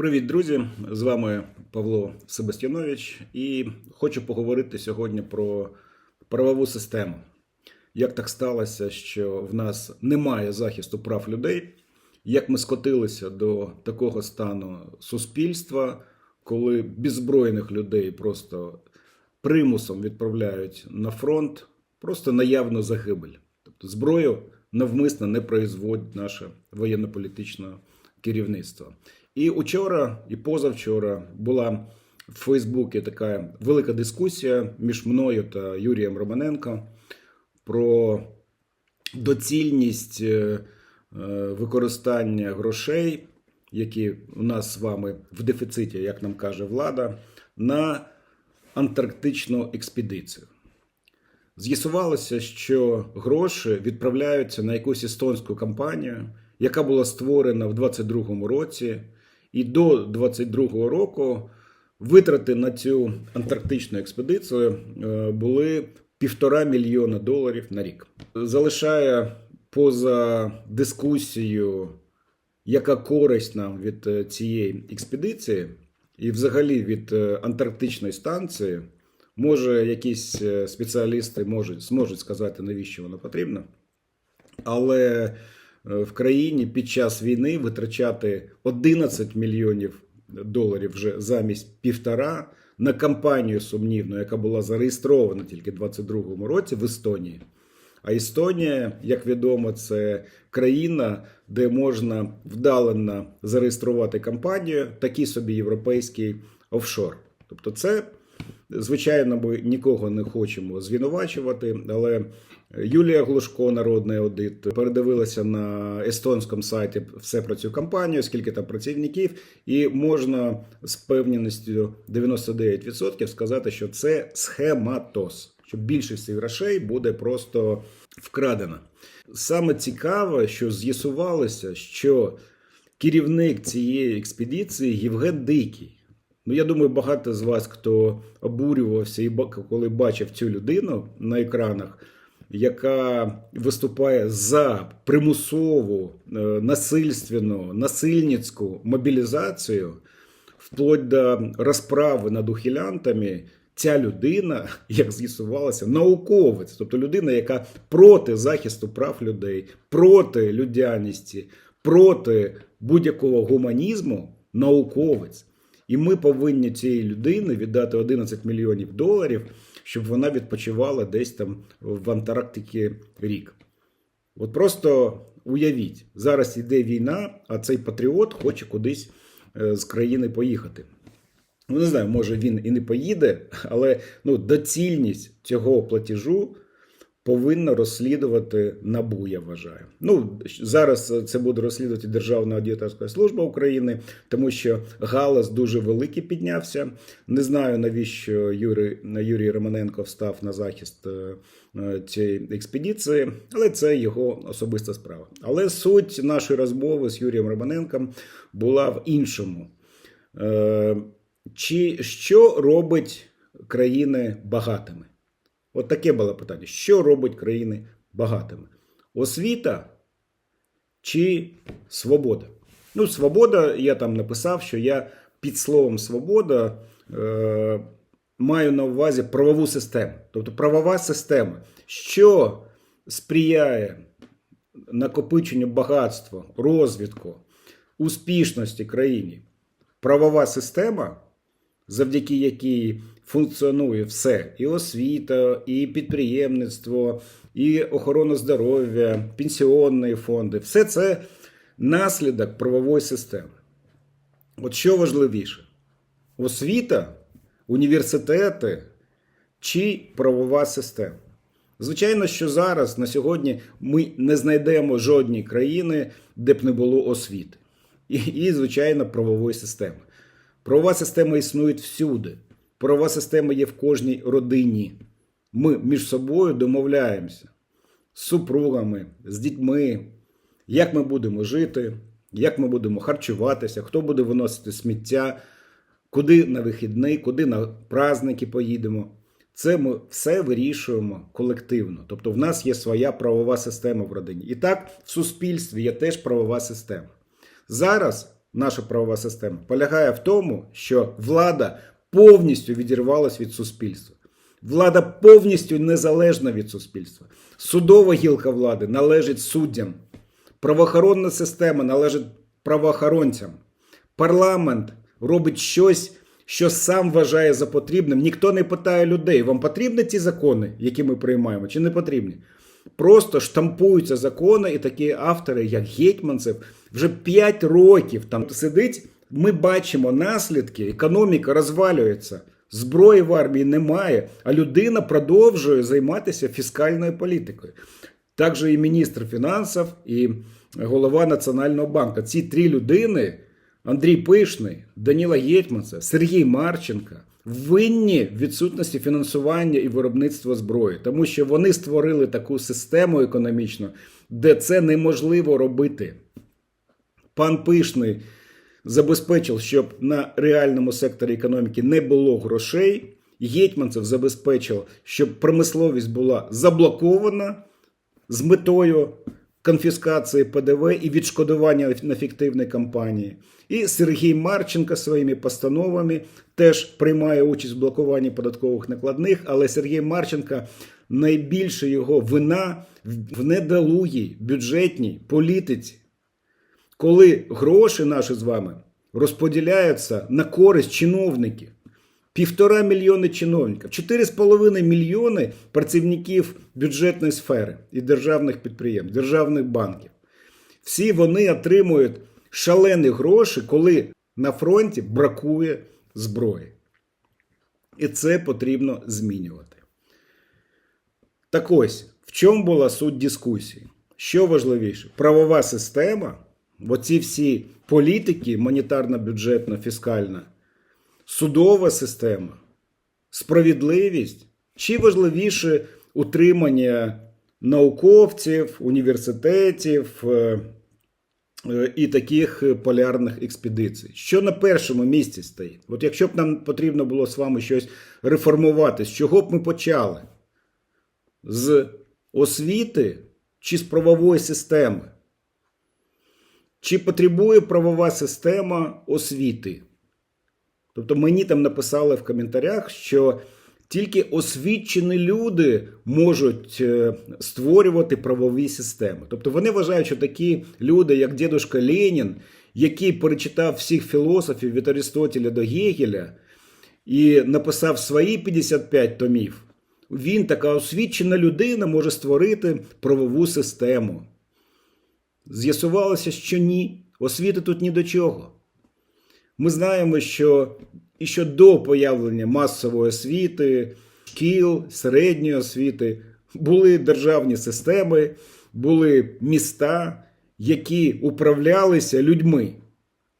Привіт, друзі! З вами Павло Себастьянович, і хочу поговорити сьогодні про правову систему. Як так сталося, що в нас немає захисту прав людей? Як ми скотилися до такого стану суспільства, коли беззбройних людей просто примусом відправляють на фронт, просто наявну загибель? Тобто зброю навмисно не производить наше воєнно-політичне керівництво. І учора, і позавчора була в Фейсбуці така велика дискусія між мною та Юрієм Романенко про доцільність е, е, використання грошей, які у нас з вами в дефіциті, як нам каже влада, на антарктичну експедицію. З'ясувалося, що гроші відправляються на якусь естонську компанію, яка була створена в 22-му році, і до 22-го року витрати на цю антарктичну експедицію е, були півтора мільйона доларів на рік. Залишає поза дискусією, яка користь нам від е, цієї експедиції, і взагалі від е, антарктичної станції. Може, якісь спеціалісти можуть, зможуть сказати, навіщо воно потрібно. Але в країні під час війни витрачати 11 мільйонів доларів вже замість півтора на кампанію сумнівну, яка була зареєстрована тільки в 22-му році в Естонії. А Естонія, як відомо, це країна, де можна вдалено зареєструвати компанію, такий собі європейський офшор. Тобто, це Звичайно, ми нікого не хочемо звинувачувати, але Юлія Глушко, народний аудит, передивилася на естонському сайті все про цю компанію, скільки там працівників, і можна з певністю 99% сказати, що це схематоз, що більшість грошей буде просто вкрадена. Саме цікаве, що з'ясувалося, що керівник цієї експедиції Євген Дикий. Ну, я думаю, багато з вас, хто обурювався і коли бачив цю людину на екранах, яка виступає за примусову, е, насильственну, насильницьку мобілізацію, вплоть до розправи над ухилянтами, ця людина, як з'ясувалося, науковець, тобто людина, яка проти захисту прав людей, проти людяності, проти будь-якого гуманізму, науковець. І ми повинні цієї людини віддати 11 мільйонів доларів, щоб вона відпочивала десь там в Антарктиці рік. От просто уявіть, зараз йде війна, а цей патріот хоче кудись е, з країни поїхати. Ну, не знаю, може він і не поїде, але ну, доцільність цього платежу повинна розслідувати НАБУ, я вважаю. Ну, зараз це буде розслідувати Державна аудиторська служба України, тому що галас дуже великий піднявся. Не знаю, навіщо Юрій, Юрій Романенко встав на захист е, цієї експедиції, але це його особиста справа. Але суть нашої розмови з Юрієм Романенком була в іншому. Е, Чи що робить країни багатими? От таке було питання. Що робить країни багатими? Освіта чи свобода? Ну, свобода, я там написав, що я під словом свобода е, маю на увазі правову систему. Тобто правова система, що сприяє накопиченню багатства, розвитку, успішності країни. Правова система, завдяки якій функціонує все: і освіта, і підприємництво, і охорона здоров'я, пенсіонні фонди все це наслідок правової системи. От що важливіше: освіта, університети чи правова система? Звичайно, що зараз на сьогодні ми не знайдемо жодної країни, де б не було освіти. І, і звичайно, правової системи. Правова система існує всюди. Правова система є в кожній родині. Ми між собою домовляємося з супругами, з дітьми, як ми будемо жити, як ми будемо харчуватися, хто буде виносити сміття, куди на вихідний, куди на праздники поїдемо. Це ми все вирішуємо колективно. Тобто, в нас є своя правова система в родині. І так, в суспільстві є теж правова система. Зараз наша правова система, полягає в тому, що влада повністю відірвалась від суспільства. Влада повністю незалежна від суспільства. Судова гілка влади належить суддям. Правоохоронна система належить правоохоронцям. Парламент робить щось, що сам вважає за потрібним. Ніхто не питає людей, вам потрібні ці закони, які ми приймаємо, чи не потрібні? Просто штампуються закони, і такі автори, як Гетьманцев, вже 5 років там сидить. Ми бачимо наслідки, економіка розвалюється, зброї в армії немає, а людина продовжує займатися фіскальною політикою. Також і міністр фінансів, і голова Національного банку. Ці три людини: Андрій Пишний, Даніла Гетьманцев, Сергій Марченко. Винні відсутності фінансування і виробництва зброї, тому що вони створили таку систему економічну, де це неможливо робити. Пан Пишний забезпечив, щоб на реальному секторі економіки не було грошей. Гетьманцев забезпечив, щоб промисловість була заблокована з метою конфіскації ПДВ і відшкодування на фіктивні кампанії. І Сергій Марченко своїми постановами теж приймає участь в блокуванні податкових накладних, але Сергій Марченко найбільше його вина в недолугій бюджетній політиці коли гроші наші з вами розподіляються на користь чиновників. Півтора мільйони чиновників, 4,5 мільйони працівників бюджетної сфери і державних підприємств, державних банків. Всі вони отримують шалені гроші, коли на фронті бракує зброї. І це потрібно змінювати. Так ось, в чому була суть дискусії? Що важливіше? Правова система, оці всі політики, монетарна, бюджетна, фіскальна, судова система, справедливість, чи важливіше утримання науковців, університетів е, е, і таких полярних експедицій? Що на першому місці стоїть? От якщо б нам потрібно було з вами щось реформувати, з чого б ми почали? З освіти чи з правової системи? Чи потребує правова система освіти? Тобто мені там написали в коментарях, що тільки освічені люди можуть е, створювати правові системи. Тобто вони вважають, що такі люди, як дідушка Ленін, який перечитав всіх філософів від Аристотеля до Гегеля і написав свої 55 томів, він така освічена людина може створити правову систему. З'ясувалося, що ні. Освіти тут ні до чого. Ми знаємо, що і що до появлення масової освіти, шкіл, середньої освіти були державні системи, були міста, які управлялися людьми,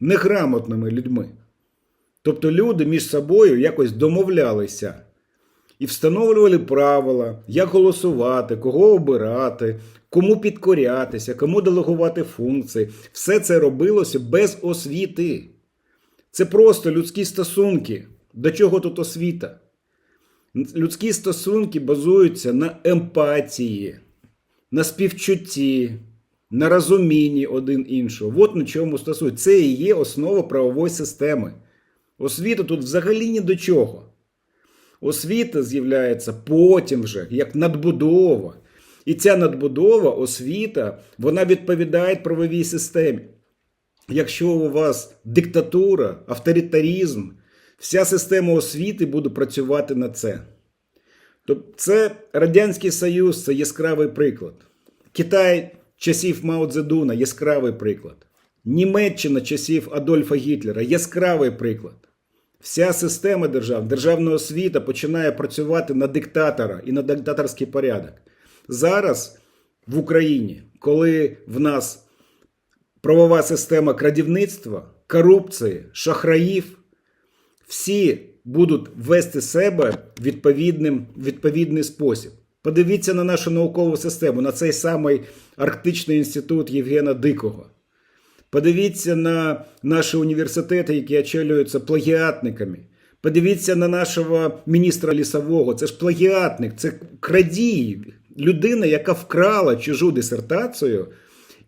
неграмотними людьми. Тобто люди між собою якось домовлялися і встановлювали правила, як голосувати, кого обирати, кому підкорятися, кому делегувати функції. Все це робилося без освіти. Це просто людські стосунки. До чого тут освіта? Людські стосунки базуються на емпатії, на співчутті, на розумінні один іншого. От на чому стосується. Це і є основа правової системи. Освіта тут взагалі ні до чого. Освіта з'являється потім вже як надбудова. І ця надбудова, освіта, вона відповідає правовій системі. Якщо у вас диктатура, авторитарізм, вся система освіти буде працювати на це. Тобто це Радянський Союз це яскравий приклад. Китай часів Мао Цзедуна яскравий приклад. Німеччина часів Адольфа Гітлера яскравий приклад. Вся система держав, державна освіта починає працювати на диктатора і на диктаторський порядок. Зараз в Україні, коли в нас правова система крадівництва, корупції, шахраїв, всі будуть вести себе відповідним, відповідний спосіб. Подивіться на нашу наукову систему, на цей самий Арктичний інститут Євгена Дикого. Подивіться на наші університети, які очолюються плагіатниками. Подивіться на нашого міністра лісового. Це ж плагіатник, це крадій, людина, яка вкрала чужу дисертацію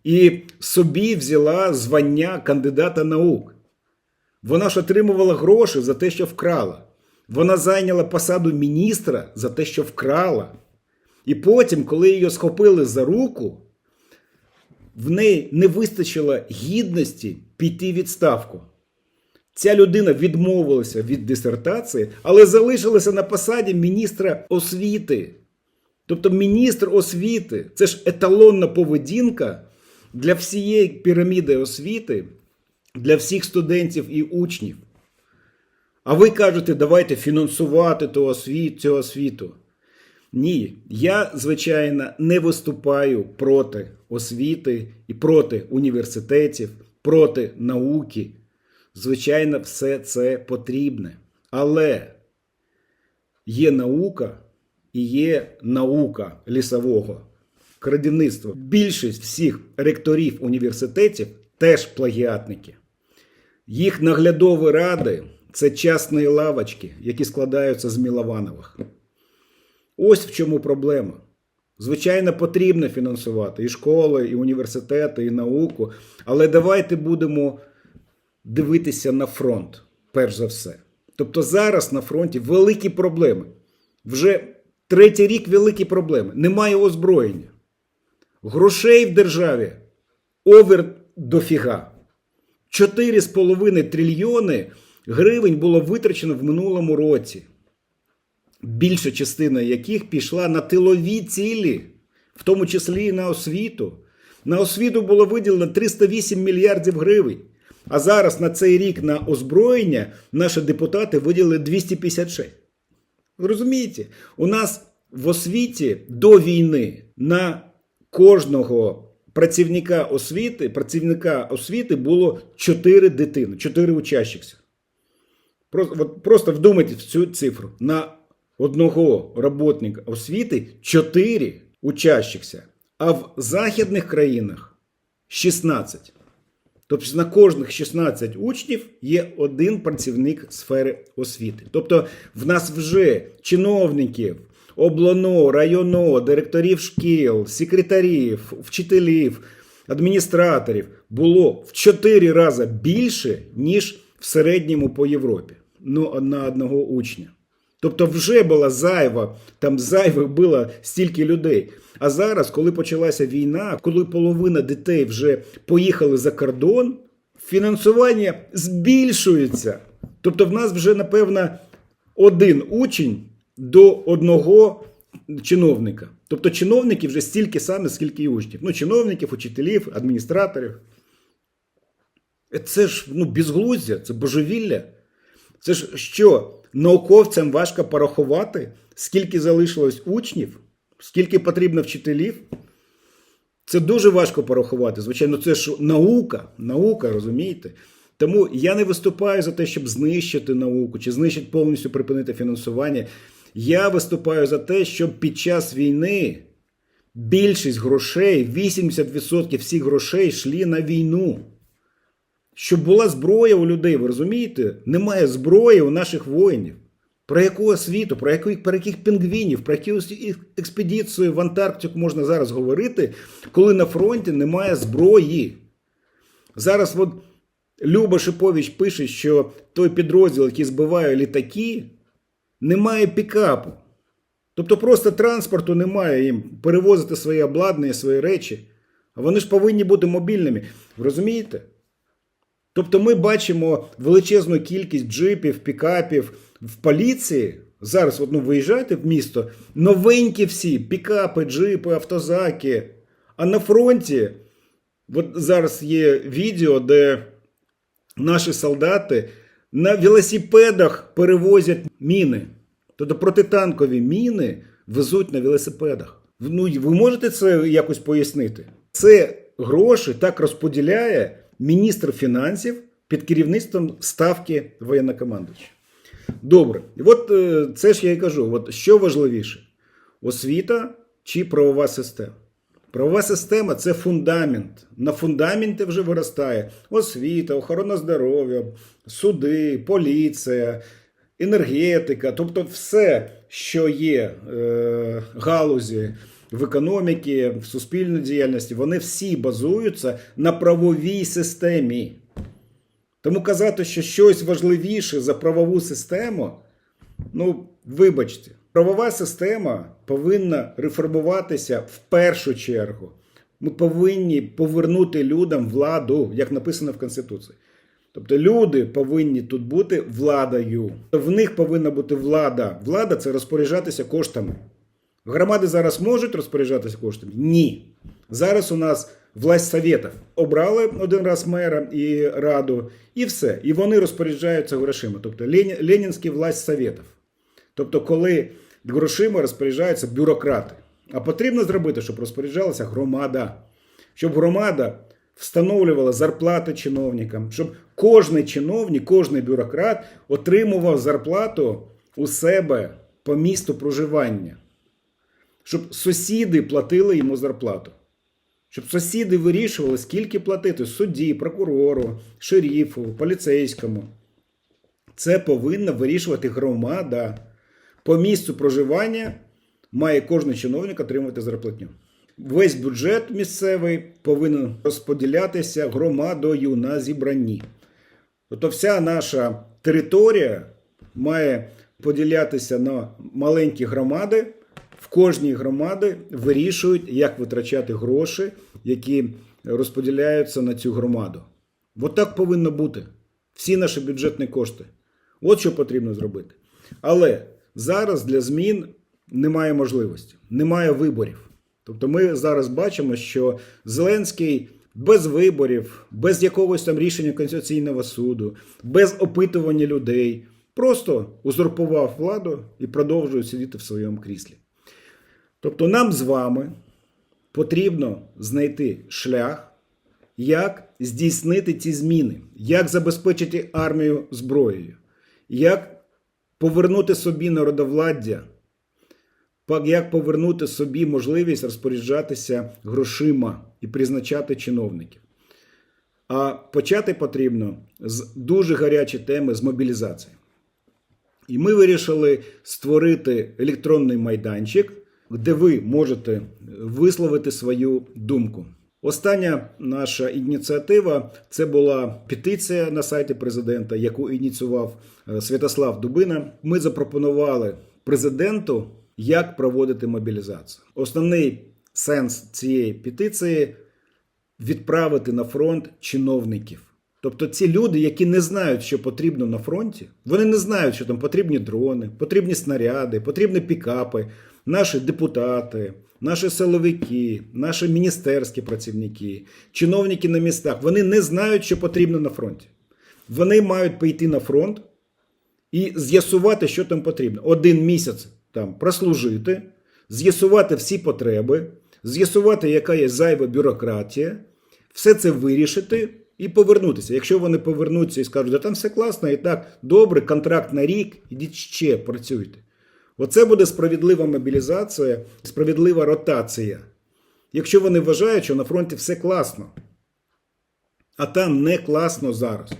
і собі взяла звання кандидата наук. Вона ж отримувала гроші за те, що вкрала. Вона зайняла посаду міністра за те, що вкрала. І потім, коли її схопили за руку, в неї не вистачило гідності піти відставку. Ця людина відмовилася від дисертації, але залишилася на посаді міністра освіти. Тобто міністр освіти це ж еталонна поведінка для всієї піраміди освіти, для всіх студентів і учнів. А ви кажете, давайте фінансувати ту освіту, цю освіту. Ні, я, звичайно, не виступаю проти освіти і проти університетів, проти науки. Звичайно, все це потрібне. Але є наука і є наука лісового крадівництва. Більшість всіх ректорів університетів теж плагіатники. Їх наглядові ради це частні лавочки, які складаються з Мілованових. Ось в чому проблема. Звичайно, потрібно фінансувати і школи, і університети, і науку. Але давайте будемо дивитися на фронт, перш за все. Тобто зараз на фронті великі проблеми. Вже третій рік великі проблеми. Немає озброєння. Грошей в державі овер дофіга. 4,5 трильйони гривень було витрачено в минулому році. Більша частина яких пішла на тилові цілі, в тому числі і на освіту. На освіту було виділено 308 мільярдів гривень. А зараз на цей рік на озброєння наші депутати виділили 256. Ви розумієте, у нас в освіті до війни на кожного працівника освіти, працівника освіти було 4 дитини, 4 учащихся. Просто, от, просто вдумайтесь в цю цифру. На одного роботника освіти 4 учащихся, а в західних країнах 16. Тобто на кожних 16 учнів є один працівник сфери освіти. Тобто в нас вже чиновників, облано, районо, директорів шкіл, секретарів, вчителів, адміністраторів було в 4 рази більше, ніж в середньому по Європі. Ну, на одного учня. Тобто вже була зайва, там зайвих було стільки людей. А зараз, коли почалася війна, коли половина дітей вже поїхали за кордон, фінансування збільшується. Тобто, в нас вже, напевно, один учень до одного чиновника. Тобто чиновників вже стільки саме, скільки і учнів. Ну, чиновників, учителів, адміністраторів. Це ж ну, безглуздя, це божевілля. Це ж що, науковцям важко порахувати, скільки залишилось учнів, скільки потрібно вчителів? Це дуже важко порахувати. Звичайно, це ж наука, наука, розумієте? Тому я не виступаю за те, щоб знищити науку чи знищити повністю припинити фінансування. Я виступаю за те, щоб під час війни більшість грошей, 80% всіх грошей йшли на війну. Щоб була зброя у людей, ви розумієте? Немає зброї у наших воїнів. Про яку освіту, про яких, про яких пінгвінів, про яку експедицію в Антарктику можна зараз говорити, коли на фронті немає зброї. Зараз от Люба Шипович пише, що той підрозділ, який збиває літаки, не має пікапу. Тобто просто транспорту немає їм перевозити своє обладнання, свої речі. А вони ж повинні бути мобільними. Ви розумієте? Тобто ми бачимо величезну кількість джипів, пікапів в поліції. Зараз от, ну, виїжджаєте в місто, новенькі всі, пікапи, джипи, автозаки. А на фронті, от зараз є відео, де наші солдати на велосипедах перевозять міни. Тобто протитанкові міни везуть на велосипедах. Ну, ви можете це якось пояснити? Це гроші так розподіляє міністр фінансів під керівництвом ставки воєннокомандуюча. Добре, і от е, це ж я і кажу: от що важливіше: освіта чи правова система? Правова система це фундамент. На фундаменті вже виростає освіта, охорона здоров'я, суди, поліція, енергетика, тобто все, що є е, галузі в економіці, в суспільній діяльності, вони всі базуються на правовій системі. Тому казати, що щось важливіше за правову систему, ну, вибачте, правова система повинна реформуватися в першу чергу. Ми повинні повернути людям владу, як написано в Конституції. Тобто люди повинні тут бути владою. В них повинна бути влада. Влада це розпоряджатися коштами. Громади зараз можуть розпоряджатися коштами? Ні. Зараз у нас власть советів. Обрали один раз мера і раду, і все. І вони розпоряджаються грошима. Тобто Лені- Ленінський власть советів. Тобто, коли грошима розпоряджаються бюрократи. А потрібно зробити, щоб розпоряджалася громада. Щоб громада встановлювала зарплати чиновникам, щоб кожний чиновник, кожний бюрократ отримував зарплату у себе по місту проживання. Щоб сусіди платили йому зарплату. Щоб сусіди вирішували, скільки платити судді, прокурору, шерифу, поліцейському. Це повинна вирішувати громада. По місцю проживання має кожен чиновник отримувати зарплатню. Весь бюджет місцевий повинен розподілятися громадою на зібранні. Тобто вся наша територія має поділятися на маленькі громади. В кожній громади вирішують, як витрачати гроші, які розподіляються на цю громаду. От так повинно бути. Всі наші бюджетні кошти. От що потрібно зробити. Але зараз для змін немає можливості, немає виборів. Тобто ми зараз бачимо, що Зеленський без виборів, без якогось там рішення Конституційного суду, без опитування людей, просто узурпував владу і продовжує сидіти в своєму кріслі. Тобто нам з вами потрібно знайти шлях, як здійснити ці зміни, як забезпечити армію зброєю, як повернути собі народовладдя, як повернути собі можливість розпоряджатися грошима і призначати чиновників. А почати потрібно з дуже гарячої теми з мобілізації. І ми вирішили створити електронний майданчик, де ви можете висловити свою думку. Остання наша ініціатива це була петиція на сайті президента, яку ініціював е, Святослав Дубина. Ми запропонували президенту, як проводити мобілізацію. Основний сенс цієї петиції відправити на фронт чиновників. Тобто ці люди, які не знають, що потрібно на фронті, вони не знають, що там потрібні дрони, потрібні снаряди, потрібні пікапи, наші депутати, наші силовики, наші міністерські працівники, чиновники на містах. Вони не знають, що потрібно на фронті. Вони мають пойти на фронт і з'ясувати, що там потрібно. Один місяць там прослужити, з'ясувати всі потреби, з'ясувати, яка є зайва бюрократія, все це вирішити і повернутися. Якщо вони повернуться і скажуть, да там все класно, і так, добре, контракт на рік, ідіть ще працюйте. Оце буде справедлива мобілізація, справедлива ротація. Якщо вони вважають, що на фронті все класно, а там не класно зараз.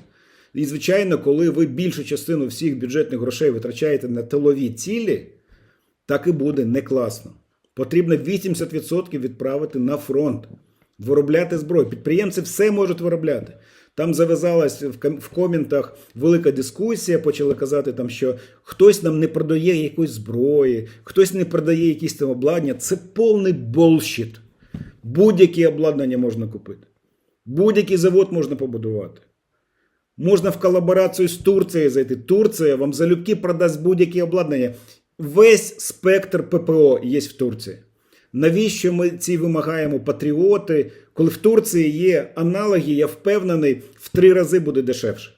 І, звичайно, коли ви більшу частину всіх бюджетних грошей витрачаєте на тилові цілі, так і буде не класно. Потрібно 80% відправити на фронт, виробляти зброю. Підприємці все можуть виробляти. Там зав'язалась в ком- в коментах велика дискусія, почали казати, там, що хтось нам не продає якоїсь зброї, хтось не продає якісь там обладнання. Це повний болщит. Будь-яке обладнання можна купити. Будь-який завод можна побудувати. Можна в колаборацію з Турцією зайти. Турція вам залюбки продасть будь-яке обладнання. Весь спектр ППО є в Турції. Навіщо ми ці вимагаємо патріоти, коли в Турції є аналоги, я впевнений, в три рази буде дешевше.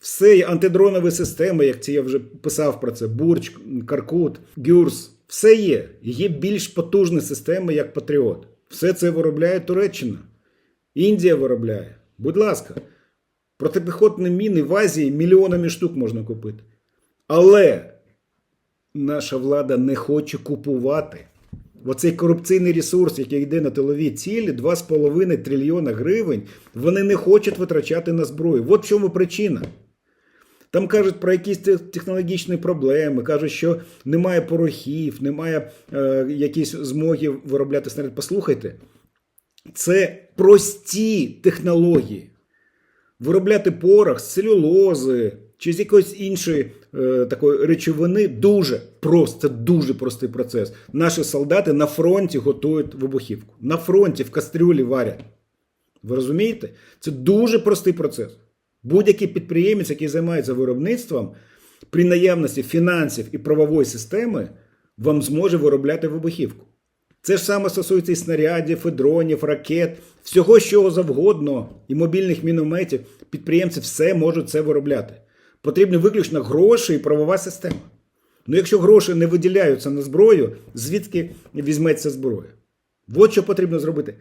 Все антидронові системи, як ці я вже писав про це: Бурч, Каркут, Гюрс. Все є. Є більш потужні системи, як Патріот. Все це виробляє Туреччина. Індія виробляє. Будь ласка, протипіхотні міни в Азії мільйонами штук можна купити. Але наша влада не хоче купувати. Оцей корупційний ресурс, який йде на тилові цілі, 2,5 трильйона гривень, вони не хочуть витрачати на зброю. От в чому причина. Там кажуть про якісь технологічні проблеми, кажуть, що немає порохів, немає е, якісь змоги виробляти снаряд. Послухайте, це прості технології. Виробляти порох з целюлози чи з якоїсь іншої е, такої речовини дуже просто, це дуже простий процес. Наші солдати на фронті готують вибухівку. На фронті в кастрюлі варять. Ви розумієте? Це дуже простий процес. Будь-який підприємець, який займається виробництвом, при наявності фінансів і правової системи, вам зможе виробляти вибухівку. Це ж саме стосується і снарядів, і дронів, ракет, всього що завгодно, і мобільних мінометів. Підприємці все можуть це виробляти. Потрібні виключно гроші і правова система. Ну, якщо гроші не виділяються на зброю, звідки візьметься зброя? От що потрібно зробити: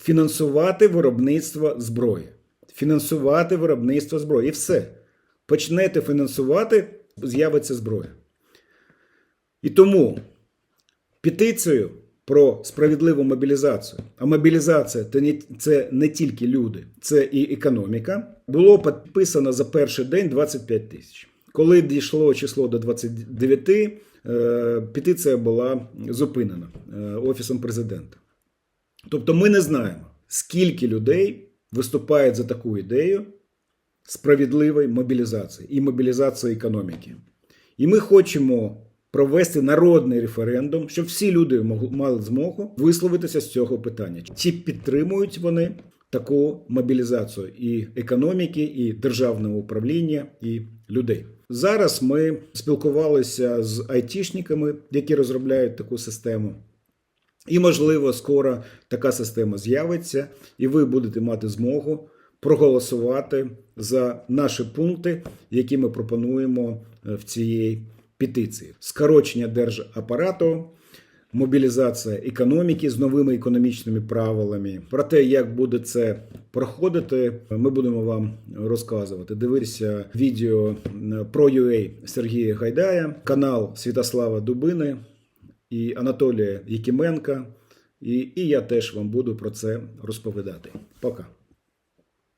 фінансувати виробництво зброї. Фінансувати виробництво зброї. І все. Почнете фінансувати, з'явиться зброя. І тому петицію про справедливу мобілізацію. А мобілізація це не, тільки люди, це і економіка. Було підписано за перший день 25 тисяч. Коли дійшло число до 29, е, петиція була зупинена е, Офісом президента. Тобто ми не знаємо, скільки людей виступають за таку ідею справедливої мобілізації і мобілізації економіки. І ми хочемо провести народний референдум, щоб всі люди мали змогу висловитися з цього питання. Чи підтримують вони таку мобілізацію і економіки, і державного управління, і людей? Зараз ми спілкувалися з айтішниками, які розробляють таку систему. І, можливо, скоро така система з'явиться, і ви будете мати змогу проголосувати за наші пункти, які ми пропонуємо е, в цій петиції: скорочення держапарату, мобілізація економіки з новими економічними правилами. Про те, як буде це проходити, ми будемо вам розказувати. Дивіться відео е, про UA Сергія Гайдая, канал Святослава Дубини і Анатолія Якименка. І, і я теж вам буду про це розповідати. Пока.